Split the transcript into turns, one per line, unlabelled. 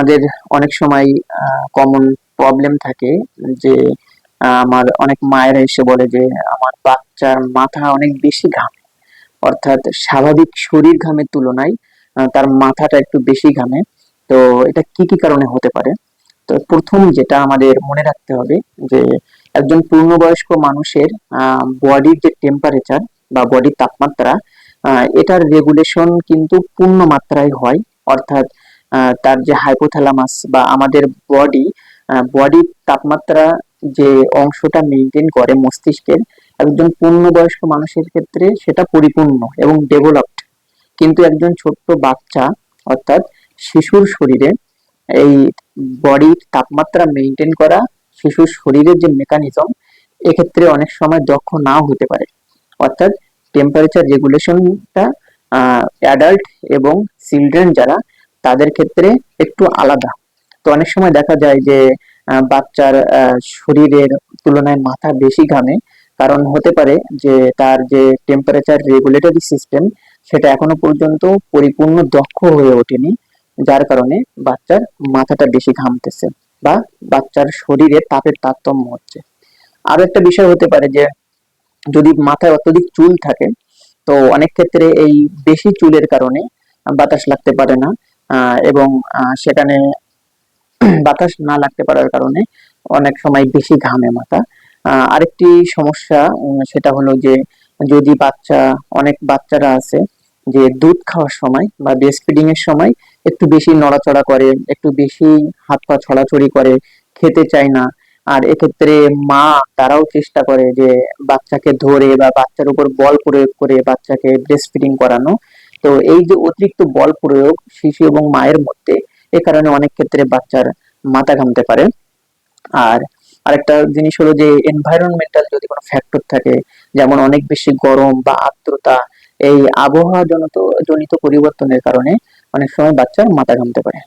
আমাদের অনেক সময় কমন প্রবলেম থাকে যে আমার অনেক মায়েরা এসে বলে যে, আমার বাচ্চার মাথা অনেক বেশি ঘামে। অর্থাৎ স্বাভাবিক শরীর ঘামের তুলনায় তার মাথাটা একটু বেশি ঘামে। তো এটা কি কি কারণে হতে পারে? তো প্রথম যেটা আমাদের মনে রাখতে হবে যে, একজন পূর্ণবয়স্ক মানুষের বডির যে টেম্পারেচার বা বডির তাপমাত্রা এটার রেগুলেশন কিন্তু পূর্ণ মাত্রায় হয়। অর্থাৎ তার যে হাইপোথ্যালামাস বা আমাদের বডি বডির তাপমাত্রা যে অংশটা মেনটেন করে মস্তিষ্কের, একজন পূর্ণবয়স্ক মানুষের ক্ষেত্রে সেটা পরিপূর্ণ এবং ডেভেলপড কিন্তু একজন ছোট্ট বাচ্চা, অর্থাৎ শিশুর শরীরে এই বডির তাপমাত্রা মেনটেন করা, শিশুর শরীরের যে মেকানিজম এক্ষেত্রে অনেক সময় দক্ষ নাও হতে পারে। অর্থাৎ টেম্পারেচার রেগুলেশনটা অ্যাডাল্ট এবং চিলড্রেন যারা তাদের ক্ষেত্রে একটু আলাদা। তো অনেক সময় দেখা যায় যে বাচ্চার শরীরের তুলনায় মাথা বেশি ঘামে। কারণ হতে পারে যে, তার যে টেম্পারেচার রেগুলেটরি সিস্টেম সেটা এখনও পর্যন্ত পরিপূর্ণ দক্ষ হয়ে ওঠেনি। যার কারণে বাচ্চার মাথাটা বেশি ঘামতেছে বা বাচ্চার শরীরে তাপের তারতম্য হচ্ছে। আরও একটা বিষয় হতে পারে যে, যদি মাথায় অত্যধিক চুল থাকে, তো অনেক ক্ষেত্রে এই বেশি চুলের কারণে বাতাস লাগতে পারে না। এবং সেখানে বাতাস না লাগতে পারার কারণে অনেক সময় বেশি ঘামে মাথা। আরেকটি সমস্যা সেটা হলো যে যদি বাচ্চা, অনেক বাচ্চারা আছে যে দুধ খাওয়ার সময় বা ব্রেস্ট ফিডিং এর সময় একটু বেশি নড়াচড়া করে, একটু বেশি হাত পা ছড়াছড়ি করে, খেতে চায় না, আর এক্ষেত্রে মা তারাও চেষ্টা করে যে বাচ্চাকে ধরে বা বাচ্চার উপর বল প্রয়োগ করে বাচ্চাকে ব্রেস্ট ফিডিং করানো। তো এই যে অতিরিক্ত বল প্রয়োগ শিশু এবং মায়ের মধ্যে, এ কারণে অনেক ক্ষেত্রে বাচ্চার মাথা ঘামতে পারে। আর আরেকটা জিনিস হলো যে এনভায়রনমেন্টাল যদি কোনো ফ্যাক্টর থাকে, যেমন অনেক বেশি গরম বা আর্দ্রতা, এই আবহাওয়া জনিত পরিবর্তনের কারণে অনেক সময় বাচ্চার মাথা ঘামতে পারে।